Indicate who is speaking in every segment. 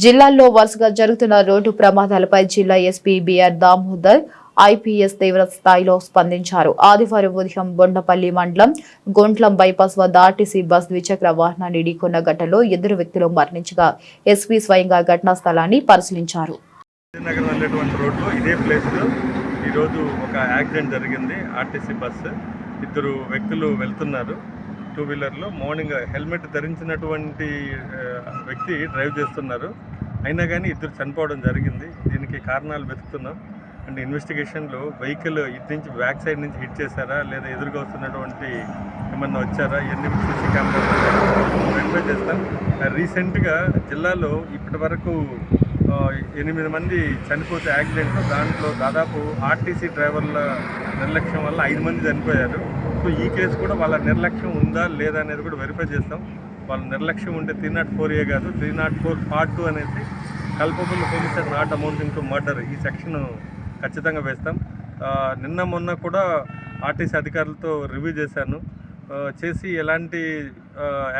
Speaker 1: జిల్లాల్లో వరుసగా జరుగుతున్న రోడ్డు ప్రమాదాలపై జిల్లా ఎస్పీ బిఆర్ దామోదర్ ఐపీఎస్ తీవ్ర స్థాయిలో స్పందించారు. ఆదివారం ఉదయం బొండపల్లి మండలం గుంట్లం బైపాస్ వద్ద ఆర్టీసీ బస్ ద్విచక్ర వాహనాన్ని ఢీకొన్న ఘటనలో ఇద్దరు వ్యక్తులు మరణించగా ఎస్పీ స్వయంగా ఘటనా స్థలాన్ని పరిశీలించారు.
Speaker 2: ఈరోజు ఒక యాక్సిడెంట్ జరిగింది. ఆర్టీసీ బస్సు ఇద్దరు వ్యక్తులు వెళ్తున్నారు. టూ వీలర్లో మార్నింగ్ హెల్మెట్ ధరించినటువంటి వ్యక్తి డ్రైవ్ చేస్తున్నారు. అయినా కానీ ఇద్దరు చనిపోవడం జరిగింది. దీనికి కారణాలు వెతుకుతున్నాం. అండ్ ఇన్వెస్టిగేషన్లో వెహికల్ ఇటు నుంచి బ్యాక్ సైడ్ నుంచి హిట్ చేశారా? లేదా ఎదురుగా వస్తున్నటువంటి ఏమన్నా వచ్చారా? ఇవన్నీ సీసీ కెమెరా వెరిఫై చేస్తాం. రీసెంట్గా జిల్లాలో ఇప్పటి వరకు ఎనిమిది మంది చనిపోతే యాక్సిడెంట్. దాంట్లో దాదాపు ఆర్టీసీ డ్రైవర్ల నిర్లక్ష్యం వల్ల ఐదు మంది చనిపోయారు. సో ఈ కేసు కూడా వాళ్ళ నిర్లక్ష్యం ఉందా లేదా అనేది కూడా వెరిఫై చేస్తాం. వాళ్ళ నిర్లక్ష్యం ఉంటే త్రీ నాట్ ఫోర్ ఏ కాదు three nought four part two అనేసి culpable homicide not amounting to murder ఈ సెక్షన్ ఖచ్చితంగా వేస్తాం. నిన్న మొన్న కూడా ఆర్టీసీ అధికారులతో రివ్యూ చేశాను. చేసి ఎలాంటి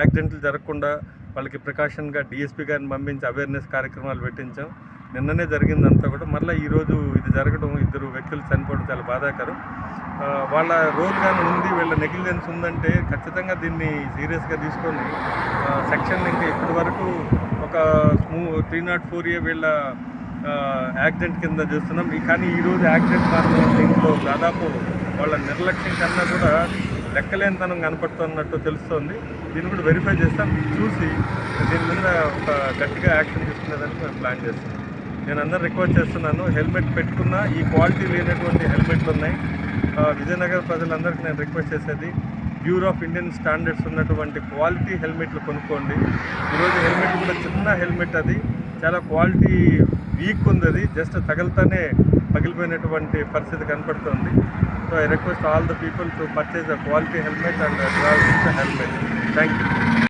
Speaker 2: యాక్సిడెంట్లు జరగకుండా వాళ్ళకి ప్రికాషన్గా డిఎస్పీ గారిని పంపించి అవేర్నెస్ కార్యక్రమాలు పెట్టించాం. నిన్ననే జరిగిందంతా కూడా మళ్ళీ ఈరోజు ఇది జరగడం ఇద్దరు వ్యక్తులు చనిపోవడం చాలా బాధాకరం. వాళ్ళ రోల్ కానీ ఉంది వీళ్ళ నెగ్లిజెన్స్ ఉందంటే ఖచ్చితంగా దీన్ని సీరియస్గా తీసుకొని సెక్షన్ ఇంకా ఇప్పటి వరకు ఒక స్మూ త్రీ నాట్ ఫోర్ ఏ వీళ్ళ యాక్సిడెంట్ కింద చేస్తున్నాం. కానీ ఈరోజు యాక్సిడెంట్ మాత్రం దీంట్లో దాదాపు వాళ్ళ నిర్లక్ష్యం కన్నా కూడా లెక్కలేనితనం కనపడుతున్నట్టు తెలుస్తోంది. దీన్ని కూడా వెరిఫై చేస్తాం. చూసి దీని మీద ఒక గట్టిగా యాక్షన్ తీసుకునేదానికి మేము ప్లాన్ చేస్తున్నాం. నేను అందరు రిక్వెస్ట్ చేస్తున్నాను. హెల్మెట్ పెట్టుకున్న ఈ క్వాలిటీ లేనటువంటి హెల్మెట్లు ఉన్నాయి. విజయనగర్ ప్రజలందరికీ నేను రిక్వెస్ట్ చేసేది బ్యూరో ఆఫ్ ఇండియన్ స్టాండర్డ్స్ ఉన్నటువంటి క్వాలిటీ హెల్మెట్లు కొనుక్కోండి. ఈరోజు హెల్మెట్ కూడా చిన్న హెల్మెట్ అది. చాలా క్వాలిటీ వీక్ ఉంది అది. జస్ట్ తగలతానే పగిలిపోయినటువంటి పరిస్థితి కనపడుతుంది. So I request all the people to purchase the quality helmet and helmet thank you